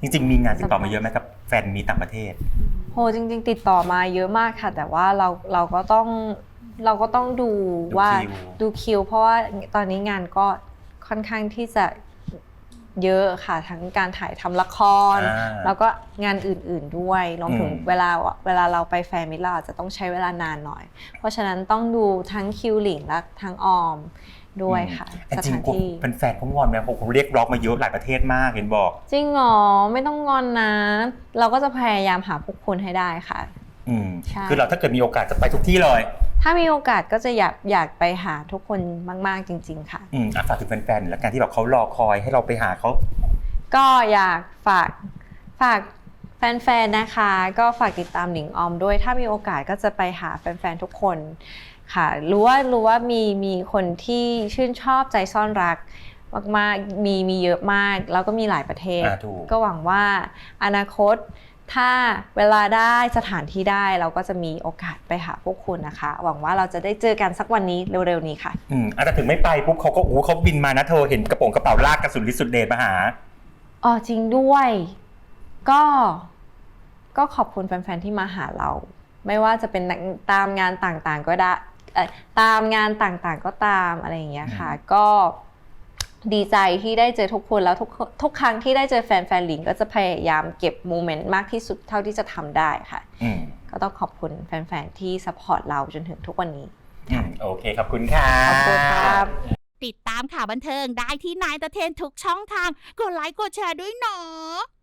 จริงๆ มีงานติดต่อมาเยอะไหมกับแฟนมีต่างประเทศ โหจริง ๆ ติดต่อมาเยอะมากค่ะ แต่ว่าเราเราก็ต้องเราก็ต้องดูดูว่าคิวดูคิว เพราะว่าตอนนี้งานก็ค่อนข้างที่จะ เยอะค่ะทั้งการถ่ายทำละคร อ่าแล้วก็งานอื่นๆด้วยรวมถึงอืม เวลาเวลาเราไปแฟนมิตรเราอาจจะต้องใช้เวลานานหน่อย เพราะฉะนั้นต้องดูทั้งคิวหลิงและทั้งออมด้วยค่ะแต่สจริงถานๆพวกที่ เป็นแฟนเขางอนไหมผมเรียกร้องมาเยอะหลายประเทศมากเห็นบอก จริงเหรอไม่ต้องงอนนะ เราก็จะพยายามหาพวกคุณให้ได้ค่ะ อืมใช่ คือเราถ้าเกิดมีโอกาสจะไปทุกที่เลย ถ้ามีโอกาสก็จะอยากอยากไปหาทุกคนมาก ๆ จริง ๆ ค่ะ อืมอะฝากถึงแฟนๆแล้วกันที่แบบเขารอคอยให้เราไปหาเขาก็อยากฝากฝากแฟนๆ นะคะ ก็ฝากติดตามหลิงออมด้วย ถ้ามีโอกาสก็จะไปหาแฟนๆ ทุกคนค่ะ รู้ว่ารู้ว่ามีมีคนที่ชื่นชอบใจซ่อนรักมากๆ มีมีเยอะมาก แล้วก็มีหลายประเทศ อ่าถูก ก็หวังว่าอนาคต ถ้าเวลาได้สถานที่ได้เราก็จะมีโอกาสไปหาพวกคุณนะคะ หวังว่าเราจะได้เจอกันสักวันนี้เร็วๆนี้ค่ะ อืมอะแต่ถึงไม่ไปปุ๊บเขาก็โอ้เขาบินมานะเธอเห็นกระโปรงกระเป๋าลากกระสุนลิสุดเดชมาหา อ๋อจริงด้วย ก็ก็ขอบคุณแฟนๆที่มาหาเรา ไม่ว่าจะเป็นตามงานต่างๆก็ได้เอ่อตามงานต่างๆก็ตามอะไรอย่างเงี้ยค่ะ ก็ ดีใจที่ได้เจอทุกคนแล้วทุกทุกครั้งที่ได้เจอแฟนๆหลิงก็จะพยายามเก็บโมเมนต์มากที่สุดเท่าที่จะทำได้ค่ะอืมก็ต้องขอบคุณแฟนๆที่สปอร์ตเราจนถึงทุกวันนี้อืมโอเคขอบคุณค่ะขอบคุณครับติดตามข่าวบันเทิงได้ที่นายตะเทนทุกช่องทาง กดไลค์กดแชร์ด้วยเนาะ